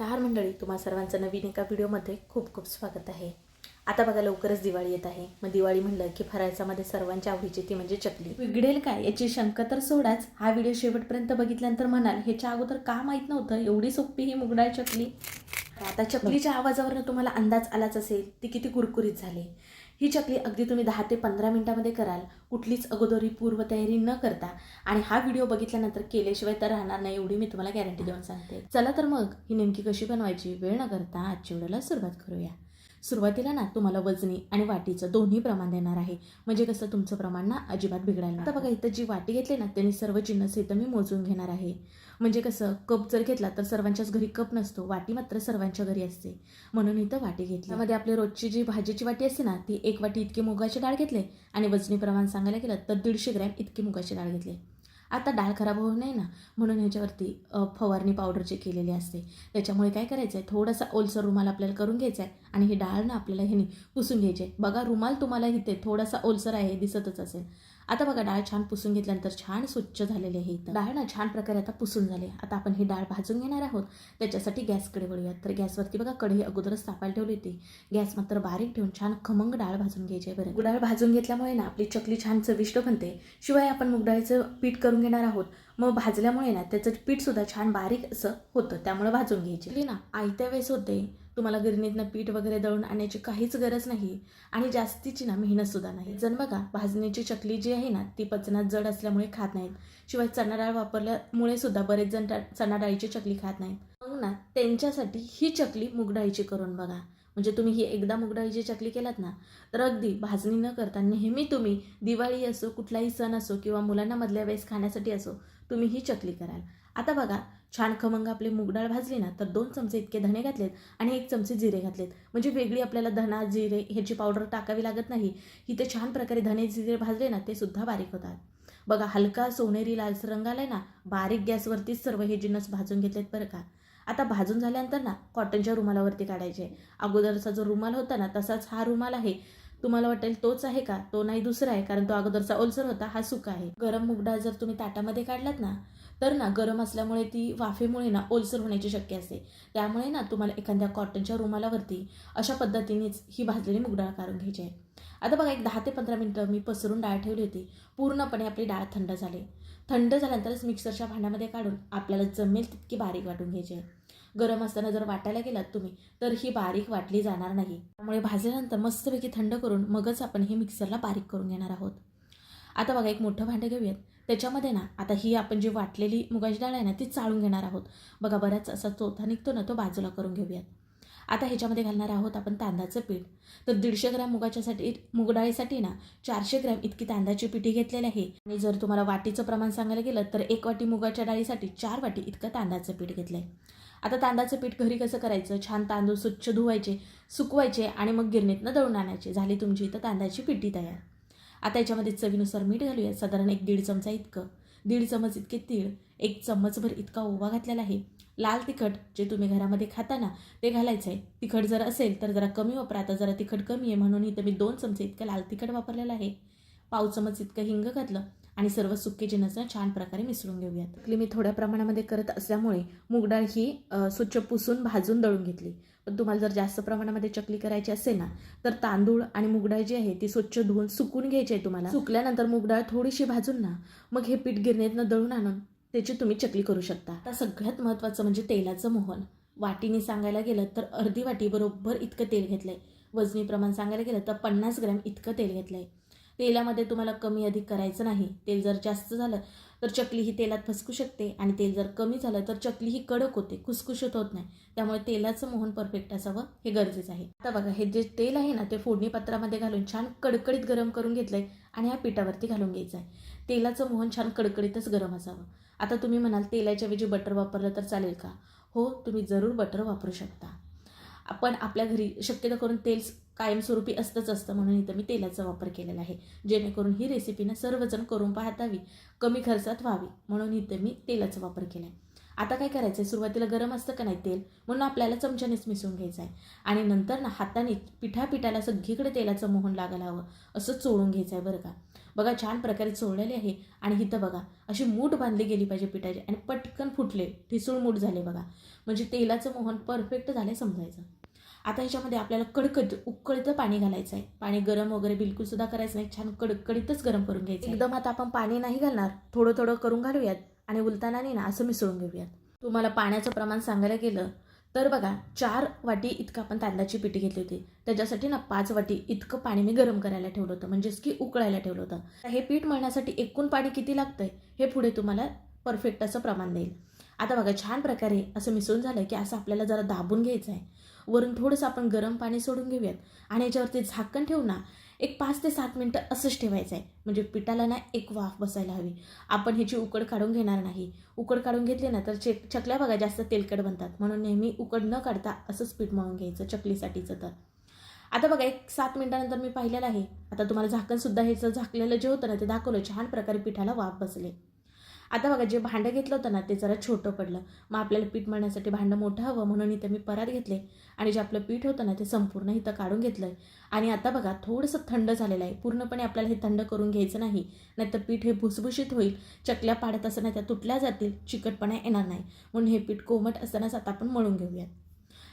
नमस्कार मंडळी तुम्हा सर्वांचं नवीन एका व्हिडिओमध्ये खूप खूप स्वागत आहे. आता बघा लवकरच दिवाळी येत आहे. मग दिवाळी म्हणलं की फराळाच्यामध्ये सर्वांच्या आवडीची ती म्हणजे चकली. बिघडेल काय याची शंका तर सोडाच. हा व्हिडिओ शेवटपर्यंत बघितल्यानंतर म्हणाल ह्याच्या अगोदर का माहीत नव्हतं? एवढी सोपी ही मुगडाळ चकली. आता चकलीच्या आवाजावरनं तुम्हाला अंदाज आलाच असेल ती किती कुरकुरीत झाली. ही चकली अगदी तुम्ही दहा ते पंधरा मिनिटामध्ये कराल. कुठलीच अगोदरी पूर्वतयारी न करता. आणि हा व्हिडिओ बघितल्यानंतर केल्याशिवाय तर राहणार नाही एवढी मी तुम्हाला गॅरंटी देऊन सांगते. चला तर मग ही नेमकी कशी बनवायची वेळ न करता आजच्या व्हिडिओला सुरुवात करूया. सुरुवातीला ना तुम्हाला वजनी आणि वाटीचं दोन्ही प्रमाण देणार आहे. म्हणजे कसं तुमचं प्रमाण ना अजिबात बिघडायला आता बघा इथं जी वाटी घेतली ना त्यांनी सर्व जिन्नस इथं मी मोजून घेणार आहे. म्हणजे कसं कप जर घेतला तर सर्वांच्याच घरी कप नसतो वाटी मात्र सर्वांच्या घरी असते. म्हणून इथं वाटी घेतली. त्यामध्ये आपली रोजची जी भाजीची वाटी असते ना ती एक वाटी इतकी मुगाची डाळ घेतली आणि वजनी प्रमाण सांगायला गेलं तर दीडशे ग्रॅम इतकी मुगाची डाळ घेतली. आता डाळ खराब होऊ नये ना म्हणून ह्याच्यावरती फवारणी पावडर जे केलेली असते त्याच्यामुळे काय करायचं आहे थोडासा ओलसर रुमाल आपल्याला करून घ्यायचा आहे आणि ही डाळ ना आपल्याला ह्यानी पुसून घ्यायची आहे. बघा रुमाल तुम्हाला इथे थोडासा ओलसर आहे दिसतच असेल. आता बघा डाळ छान पुसून घेतल्यानंतर छान स्वच्छ झालेली आहे इथं. डाळ ना छान प्रकारे आता पुसून झाली आता आपण ही डाळ भाजून घेणार आहोत. त्याच्यासाठी गॅसकडे वळूयात. तर गॅसवरती बघा कढई अगोदरच तापायला ठेवली होती. गॅस मात्र बारीक ठेवून छान खमंग डाळ भाजून घ्यायची आहे बरं. डाळ भाजून घेतल्यामुळे ना आपली चकली छान चविष्ट बनते. शिवाय आपण मुगडाळीचं पीठ करून घेणार आहोत. मग भाजल्यामुळे ना त्याचं पीठसुद्धा छान बारीक असं होतं त्यामुळे भाजून घ्यायची. ना आयत्या वेळेस होते. तुम्हाला गिरणीतनं पीठ वगैरे दळून आणण्याची काहीच गरज नाही आणि जास्तीची ना मेहनतसुद्धा नाही. जण बघा भाजणीची चकली जी आहे ना ती पचनात जड असल्यामुळे खात नाहीत. शिवाय चणा डाळ वापरल्यामुळे सुद्धा बरेच जण चणाडाळीची चणा डाळीची चकली खात नाहीत. मग ना त्यांच्यासाठी ही चकली मुगडाळीची करून बघा. म्हणजे तुम्ही ही एकदा मुगडाळीची चकली केलात ना तर अगदी भाजणी न करता नेहमी तुम्ही दिवाळी असो कुठलाही सण असो किंवा मुलांना मधल्या वेळेस खाण्यासाठी असो तुम्ही ही चकली कराल. आता बघा छान खमंग आपली मुगडाळ भाजली ना तर दोन चमचे इतके धणे घातलेत आणि एक चमचे जिरे घातलेत. म्हणजे वेगळी आपल्याला धना जिरे ह्याची पावडर टाकावी लागत नाही. इथे छान प्रकारे धने जिरे भाजले ना ते सुद्धा बारीक होतात. बघा हलका सोनेरी लालसर रंग आलाय ना बारीक गॅसवरतीच सर्व हे जिन्नस भाजून घेतलेत बरं का. आता भाजून झाल्यानंतर ना कॉटनच्या रुमालावरती काढायचे. अगोदरचा जो रुमाल होता ना तसाच हा रुमाल आहे. तुम्हाला वाटेल तोच आहे का? तो नाही दुसरा आहे कारण तो अगोदरचा ओलसर होता हा सुका आहे. गरम मुगडाळ जर तुम्ही ताटामध्ये काढलात ना तर ना गरम असल्यामुळे ती वाफेमुळे ना ओलसर होण्याची शक्य असते. त्यामुळे ना तुम्हाला एखाद्या कॉटनच्या रुमालावरती अशा पद्धतीनेच ही भाजलेली मुगडाळ काढून घ्यायची आहे. आता बघा एक दहा ते पंधरा मिनटं मी पसरून डाळ ठेवली होती. पूर्णपणे आपली डाळ थंड झाली. थंड झाल्यानंतरच मिक्सरच्या भांड्यामध्ये काढून आपल्याला जमेल तितकी बारीक वाटून घ्यायची आहे. गरम असताना जर वाटायला गेलात तुम्ही तर ही बारीक वाटली जाणार नाही. त्यामुळे भाजल्यानंतर मस्तपैकी थंड करून मगच आपण हे मिक्सरला बारीक करून घेणार आहोत. आता बघा एक मोठं भांडं घेऊयात. त्याच्यामध्ये ना आता ही आपण जी वाटलेली मुगाची डाळ आहे ना ती चाळून घेणार आहोत. बघा बराच असा चोथा निघतो ना तो बाजूला करून घेऊयात. आता ह्याच्यामध्ये घालणार आहोत आपण तांदळाचं पीठ. तर दीडशे ग्रॅम मुगाच्यासाठी मुगडाळीसाठी ना चारशे ग्रॅम इतकी तांदळाची पिठी घेतलेली आहे. आणि जर तुम्हाला वाटीचं प्रमाण सांगायला गेलं तर एक वाटी मुगाच्या डाळीसाठी चार वाटी इतकं तांदळाचं पीठ घेतलं आहे आता तांदळाचं पीठ घरी कसं करायचं? छान तांदूळ स्वच्छ धुवायचे सुकवायचे आणि मग गिरणीतनं दळून आणायचे. झाली तुमची इथं तांदळाची पिठी तयार. आता याच्यामध्ये चवीनुसार मीठ घालूया. साधारण एक दीड चमचा इतकं. दीड चमच इतके तीळ एक चम्मचभर इतका ओवा घातलेला आहे. लाल तिखट जे तुम्ही घरामध्ये खाता ना ते घालायचं आहे तिखट जर असेल तर जरा कमी वापरा. आता जरा तिखट कमी आहे म्हणून इथं मी दोन चमचे इतकं लाल तिखट वापरलेलं आहे. पाव चमच इतकं हिंग घातलं आणि सर्व सुके जिन्नस छान प्रकारे मिसळून घेऊयात. चकली मी थोड्या प्रमाणामध्ये करत असल्यामुळे मुगडाळ ही स्वच्छ पुसून भाजून दळून घेतली. पण तुम्हाला जर जास्त प्रमाणामध्ये चकली करायची असेल ना तर तांदूळ आणि मुगडाळ जी आहे ती स्वच्छ धुवून सुकून घ्यायची आहे तुम्हाला. सुकल्यानंतर मुगडाळ थोडीशी भाजून ना मग हे पीठ गिरणीतनं दळून आणून त्याची तुम्ही चकली करू शकता. आता सगळ्यात महत्त्वाचं म्हणजे तेलाचं मोहन. वाटीने सांगायला गेलं तर अर्धी वाटी बरोबर इतकं तेल घेतलंय. वजनी प्रमाण सांगायला गेलं तर पन्नास ग्रॅम इतकं तेल घेतलंय. तेलामध्ये तुम्हाला कमी अधिक करायचं नाही. तेल जर जास्त झालं तर चकली ही तेलात फसकू शकते आणि तेल जर कमी झालं तर चकली ही कडक होते खुसखुशीत होत नाही. त्यामुळे तेलाचं मोहन परफेक्ट असावं हे गरजेचं आहे. आता बघा हे जे तेल आहे ना ते फोडणी पत्रामध्ये घालून छान कडकडीत गरम करून घेतलंय आणि ह्या पिठावरती घालून घ्यायचं आहे तेलाचं मोहन छान कडकडीतच गरम असावं. आता तुम्ही म्हणाल तेलाच्या ऐवजी बटर वापरलं तर चालेल का? हो तुम्ही जरूर बटर वापरू शकता. आपण आपल्या घरी शक्यतो करून तेल कायमस्वरूपी असतंच असतं म्हणून इथं मी तेलाचा वापर केलेला आहे. जेणेकरून ही रेसिपी ना सर्वजण करून पाहतावी कमी खर्चात व्हावी म्हणून इथं मी तेलाचा वापर केला आहे आता काय करायचं आहे सुरुवातीला गरम असतं का नाही तेल? म्हणून आपल्याला चमच्यानेच मिसळून घ्यायचं आहे आणि नंतर ना हाताने पिठा पिठाला सगळीकडे तेलाचं मोहन लागायला हवं असं चोळून घ्यायचं आहे बरं का. बघा छान प्रकारे चोळलेले आहे. आणि इथं बघा अशी मूठ बांधली गेली पाहिजे पिठाची आणि पटकन फुटले ठिसूळ मूठ झाले बघा. म्हणजे तेलाचं मोहन परफेक्ट झाले समजायचं. आता ह्याच्यामध्ये आपल्याला कडकड उकळतं पाणी घालायचं आहे. पाणी गरम वगैरे बिलकुल सुद्धा करायचं नाही. छान कडकडीतच गरम करून घ्यायचं एकदम आता आपण पाणी नाही घालणार. थोडं थोडं करून घालूयात आणि उलताना नाही ना असं मिसळून घेऊयात. तुम्हाला पाण्याचं प्रमाण सांगायला गेलं तर बघा चार वाटी इतकं आपण तांदळाची पिठी घेतली होती. त्याच्यासाठी ना पाच वाटी इतकं पाणी मी गरम करायला ठेवलं होतं म्हणजेच की उकळायला ठेवलं होतं. तर हे पीठ मळण्यासाठी एकूण पाणी किती लागतंय हे पुढे तुम्हाला परफेक्ट असं प्रमाण देईल. आता बघा छान प्रकारे असं मिसळून झालं की असं आपल्याला जरा दाबून घ्यायचं आहे वरून थोडंसं आपण गरम पाणी सोडून घेऊयात. आणि याच्यावरती झाकण ठेवू ना एक पाच ते सात मिनटं असंच ठेवायचं आहे. म्हणजे पिठाला ना एक वाफ बसायला हवी. आपण ह्याची उकड काढून घेणार नाही. उकड काढून घेतली ना तर चे चकल्या बघा जास्त तेलकट बनतात. म्हणून नेहमी उकड न काढता असंच पीठ मळून घ्यायचं चकलीसाठीचं तर. आता बघा एक सात मिनटानंतर मी पाहिलेलं आहे. आता तुम्हाला झाकणसुद्धा ह्याचं झाकलेलं जे होतं ना ते दाखवलं. छान प्रकारे पिठाला वाफ बसले. आता बघा जे भांडं घेतलं होतं ना ते जरा छोटं पडलं. मग आपल्याला पीठ मळण्यासाठी भांडं मोठं हवं म्हणून इथं मी परात घेतले. आणि जे आपलं पीठ होतं ना ते संपूर्ण इथं काढून घेतलं आहे आणि आता बघा थोडंसं थंड झालेलं आहे. पूर्णपणे आपल्याला हे थंड करून घ्यायचं नाही. नाहीतर पीठ हे भुसभुशीत होईल. चकल्या पाडत असताना त्या तुटल्या जातील. चिकटपणा येणार नाही. म्हणून हे पीठ कोमट असतानाच आता आपण मळून घेऊयात.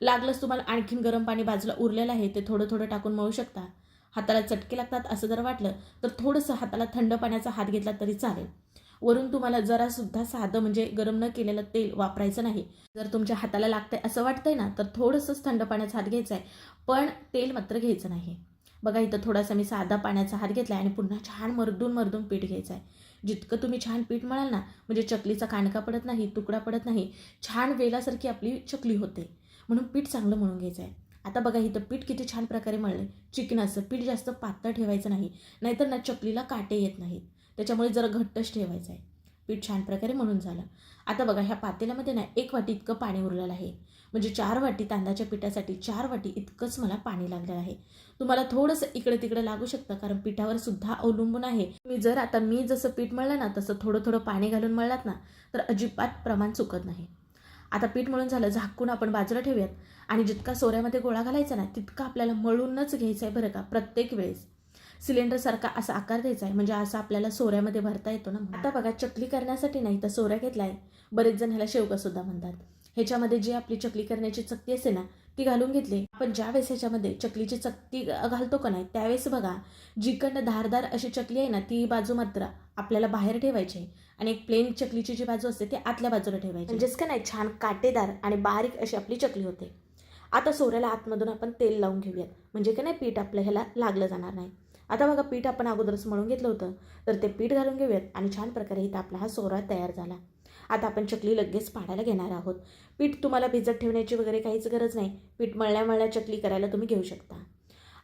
लागलंच तुम्हाला आणखीन गरम पाणी बाजूला उरलेलं आहे. ते थोडं थोडं टाकून मळू शकता. हाताला चटके लागतात असं जर वाटलं तर थोडंसं हाताला थंड पाण्याचा हात घेतला तरी चालेल. वरून तुम्हाला जरासुद्धा साधं म्हणजे गरम न केलेलं तेल वापरायचं नाही. जर तुमच्या हाताला लागतंय असं वाटतंय ना तर थोडंसंच थंड पाण्याचा हात घ्यायचा आहे पण तेल मात्र घ्यायचं नाही. बघा इथं थोडासा मी साधा पाण्याचा हात घेतला आहे आणि पुन्हा छान मर्दून मर्दून पीठ घ्यायचं आहे जितकं तुम्ही छान पीठ म्हणाल ना म्हणजे चकलीचा कांडका पडत नाही तुकडा पडत नाही छान वेलासारखी आपली चकली होते. म्हणून पीठ चांगलं म्हणून घ्यायचं आहे आता बघा इथं पीठ किती छान प्रकारे मळलं चिकनाचं पीठ जास्त पातळ ठेवायचं नाही. नाहीतर ना चकलीला काटे येत नाहीत. त्याच्यामुळे जरा घट्टच ठेवायचं आहे पीठ छान प्रकारे म्हणून झालं. आता बघा ह्या पातेल्यामध्ये ना एक वाटी इतकं पाणी उरलेलं आहे. म्हणजे चार वाटी तांदळाच्या पिठासाठी चार वाटी इतकंच मला पाणी लागलेलं आहे. तुम्हाला थोडंसं इकडे तिकडे लागू शकतं कारण पिठावर सुद्धा अवलंबून आहे. मी जर आता मी जसं पीठ मळलं ना तसं थोडं थोडं पाणी घालून मळलात ना तर अजिबात प्रमाण चुकत नाही. आता पीठ मळून झालं झाकून आपण बाजूला ठेवूयात. आणि जितका सोऱ्यामध्ये गोळा घालायचा ना तितका आपल्याला मळूनच घ्यायचं आहे बरं का प्रत्येक वेळेस. सिलेंडरसारखा असा आकार द्यायचा आहे. म्हणजे असं आपल्याला सोऱ्यामध्ये भरता येतो ना आता बघा चकली करण्यासाठी नाही तर सोऱ्या घेतला आहे. बरेच जण ह्याला शेवगासुद्धा म्हणतात. ह्याच्यामध्ये जी आपली चकली करण्याची चकती असते ना ती घालून घेतली. आपण ज्या वेळेस ह्याच्यामध्ये चकलीची चकती घालतो का नाही त्यावेळेस बघा जिकडनं धारदार अशी चकली आहे ना ती बाजू मात्र आपल्याला बाहेर ठेवायची आहे. आणि एक प्लेन चकलीची जी बाजू असते ती आतल्या बाजूला ठेवायची म्हणजेच का नाही छान काटेदार आणि बारीक अशी आपली चकली होते. आता सोऱ्याला आतमधून आपण तेल लावून घेऊयात. म्हणजे का नाही पीठ आपलं ह्याला लागलं जाणार नाही. आता बघा पीठ आपण अगोदरच मळून घेतलं होतं. तर ते पीठ घालून घेऊयात आणि छान प्रकारे इथं आपला हा सोरा तयार झाला. आता आपण चकली लगेच पाडायला घेणार आहोत. पीठ तुम्हाला भिजत ठेवण्याची वगैरे काहीच गरज नाही. पीठ मळल्या मळल्या चकली करायला तुम्ही घेऊ शकता.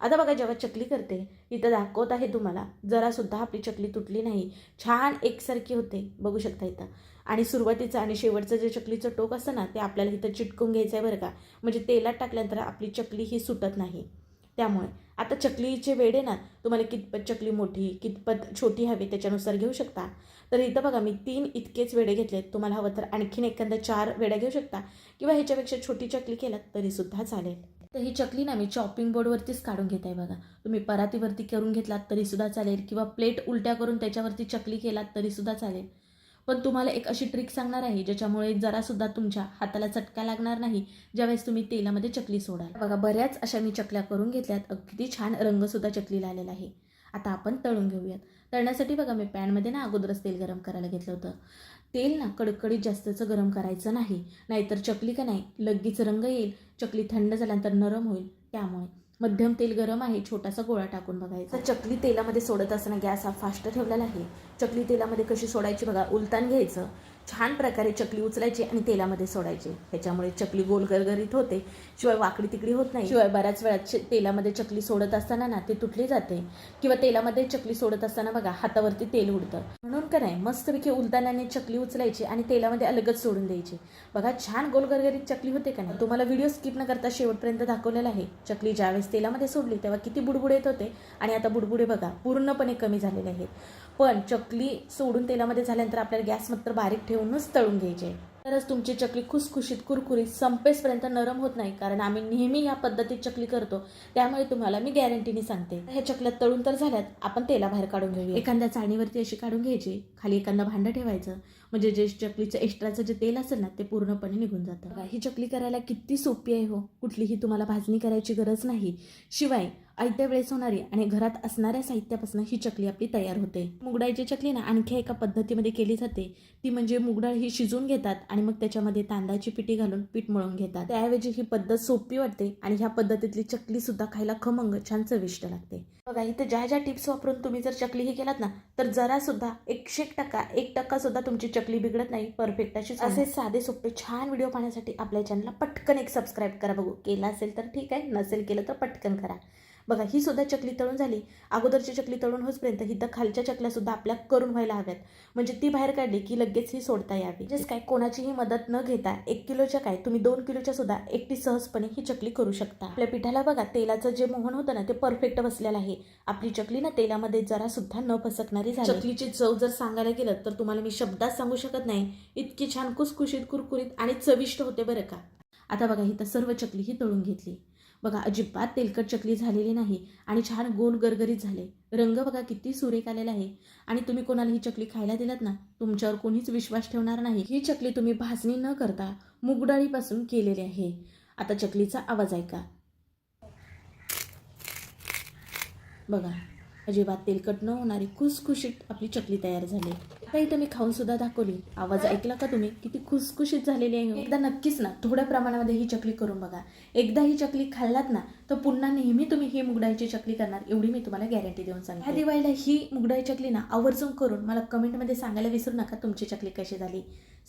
आता बघा जेव्हा चकली करते इथं दाखवत आहे तुम्हाला जरासुद्धा आपली चकली तुटली नाही. छान एकसारखी होते बघू शकता इथं. आणि सुरुवातीचं आणि शेवटचं जे चकलीचं टोक असतं ना ते आपल्याला इथं चिटकून घ्यायचं आहे बरं का. म्हणजे तेलात टाकल्यानंतर आपली चकली ही सुटत नाही. त्यामुळे आता चकलीचे वेडे ना तुम्हाला कितपत चकली मोठी कितपत छोटी हवी त्याच्यानुसार घेऊ शकता. तर इथं बघा मी तीन इतकेच वेडे घेतलेत. तुम्हाला हवं तर आणखीन एखाद्या चार वेड्या घेऊ शकता. किंवा ह्याच्यापेक्षा छोटी चकली केलात तरीसुद्धा चालेल. तर ही चकली ना मी चॉपिंग बोर्डवरतीच काढून घेत आहे बघा. तुम्ही परातीवरती करून घेतलात तरीसुद्धा चालेल. किंवा प्लेट उलट्या करून त्याच्यावरती चकली केलात तरीसुद्धा चालेल. पण तुम्हाला एक अशी ट्रिक सांगणार आहे ज्याच्यामुळे जरासुद्धा तुमच्या हाताला चटका लागणार नाही ज्यावेळेस तुम्ही तेलामध्ये चकली सोडाल. बघा बऱ्याच अशा मी चकल्या करून घेतल्यात. अगदी छान रंगसुद्धा चकलीला आलेला आहे. आता आपण तळून घेऊयात. तळण्यासाठी बघा मी पॅनमध्ये ना अगोदरच तेल गरम करायला घेतलं होतं. तेल ना कडकडीत जास्तचं गरम करायचं नाही. नाहीतर चकली का नाही लगेच रंग येईल चकली थंड झाल्यानंतर नरम होईल. त्यामुळे मध्यम तेल गरम आहे छोटासा गोळा टाकून बघायचा. चकली तेलामध्ये सोडत असताना गॅस हा फास्ट ठेवलेला आहे. चकली तेलामध्ये कशी सोडायची बघा उलतान घ्यायचं. छान प्रकारे चकली उचलायची आणि तेलामध्ये सोडायची. ह्याच्यामुळे चकली गोल गरगरीत होते. शिवाय वाकडी तिकडी होत नाही. शिवाय बऱ्याच वेळा तेलामध्ये चकली सोडत असताना ना ते तुटली जाते. किंवा तेलामध्ये चकली सोडत असताना बघा हातावरती तेल उडतं. म्हणून का नाही मस्तपैकी उलतानाने चकली उचलायची आणि तेलामध्ये अलगच सोडून द्यायची. बघा छान गोल गरगरीत चकली होते का नाही? तुम्हाला व्हिडिओ स्किप न करता शेवटपर्यंत दाखवलेला आहे. चकली ज्यावेळेस तेलामध्ये सोडली तेव्हा किती बुडबुड येत होते. आणि आता बुडबुडे बघा पूर्णपणे कमी झालेले आहेत. पण चकली सोडून तेलामध्ये झाल्यानंतर आपल्याला गॅस मात्र बारीक ठेवूनच तळून घ्यायचे. तरच तुमची चकली खुसखुशीत कुरकुरीत संपेसपर्यंत नरम होत नाही. कारण आम्ही नेहमी या पद्धतीत चकली करतो. त्यामुळे तुम्हाला मी गॅरंटीने सांगते. ह्या चकल्या तळून तर झाल्यात. आपण तेला बाहेर काढून घेऊया. एखाद्या चाळणीवरती अशी काढून घ्यायची. खाली एखादा भांडं ठेवायचं. म्हणजे जे चकलीचं एक्स्ट्राचं जे तेल असेल ना ते पूर्णपणे निघून जातं. ही चकली करायला किती सोपी आहे हो. कुठलीही तुम्हाला भाजणी करायची गरज नाही. शिवाय आयत्या वेळेस होणारी आणि घरात असणाऱ्या साहित्यापासून ही चकली आपली तयार होते. मुगडाळीची चकली ना आणखी एका पद्धतीमध्ये केली जाते. ती म्हणजे मुगडाळ ही शिजून घेतात आणि मग त्याच्यामध्ये तांदळाची पिठी घालून पीठ मळून घेतात. त्याऐवजी ही पद्धत सोपी वाटते आणि ह्या पद्धतीतली चकली सुद्धा खायला खमंग छान चविष्ट लागते. बघा इथं ज्या ज्या टिप्स वापरून तुम्ही जर चकली ही केलात ना तर जरा सुद्धा एकशे एक टक्का एक टक्का सुद्धा तुमची चकली बिघडत नाही परफेक्ट अशी असे साधे सोपे छान व्हिडिओ पाहण्यासाठी आपल्या चॅनलला पटकन एक सबस्क्राईब करा बघू. केला असेल तर ठीक आहे नसेल केलं तर पटकन करा. बघा ही सुद्धा चकली तळून झाली. अगोदरची चकली तळून होईपर्यंत ही तर खालच्या चकल्या सुद्धा आपल्या करून व्हायला हव्यात. म्हणजे ती बाहेर काढली की लगेच ही सोडता यावी. म्हणजेच काय कोणाचीही मदत न घेता एक किलोच्या काय तुम्ही दोन किलोच्या सुद्धा एकटी सहजपणे ही चकली करू शकता. आपल्या पिठाला बघा तेलाचं जे मोहन होतं ना ते परफेक्ट बसलेलं आहे. आपली चकली ना तेलामध्ये जरा सुद्धा न फसकणारी झाली. चकलीची चव जर सांगायला गेलं तर तुम्हाला मी शब्दात सांगू शकत नाही. इतकी छान कुसकुशीत कुरकुरीत आणि चविष्ट होते बरं का. आता बघा ही तर सर्व चकली ही तळून घेतली. बघा अजिबात तेलकट चकली झालेली नाही आणि छान गोल गरगरीत झाले. रंग बघा किती सुरेख आलेला आहे. आणि तुम्ही कोणाला ही चकली खायला दिलात ना तुमच्यावर कोणीच विश्वास ठेवणार नाही. ही चकली तुम्ही भाजणी न करता मुगडाळीपासून केलेली आहे. आता चकलीचा आवाज ऐका. बघा अजिबात तेलकट न होणारी खुसखुशीत आपली चकली तयार झाली. आता इथं मी खाऊन सुद्धा दाखवली. आवाज ऐकला का तुम्ही? किती खुसखुशीत झालेली आहे. एकदा नक्कीच ना थोड्या प्रमाणामध्ये ही चकली करून बघा. एकदा ही चकली खाल्लात ना तर पुन्हा नेहमी तुम्ही ही मुगडाळीची चकली करणार एवढी मी तुम्हाला गॅरंटी देऊन सांगते. ह्या दिवाळीला ही मुगडाळी चकली ना आवर्जून करून मला कमेंटमध्ये सांगायला विसरू नका तुमची चकली कशी झाली.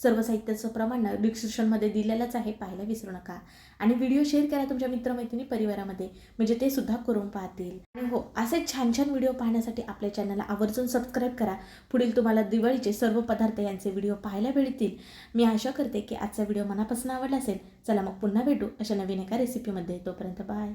सर्व साहित्याचं प्रमाण ना डिस्क्रिप्शनमध्ये दिलेलंच आहे पाहायला विसरू नका. आणि व्हिडिओ शेअर करा तुमच्या मित्रमैत्रिणी परिवारामध्ये म्हणजे ते सुद्धा करून पाहतील. आणि हो असे छान छान व्हिडिओ पाहण्यासाठी आपल्या चॅनलला आवर्जून सबस्क्राईब करा. पुढील तुम्हाला दिवाळीचे सर्व पदार्थ यांचे व्हिडिओ पाहायला मिळतील. मी आशा करते की आजचा व्हिडिओ मनापासून आवडला असेल. चला मग पुन्हा भेटू अशा नवीन एका रेसिपीमध्ये तोपर्यंत बाय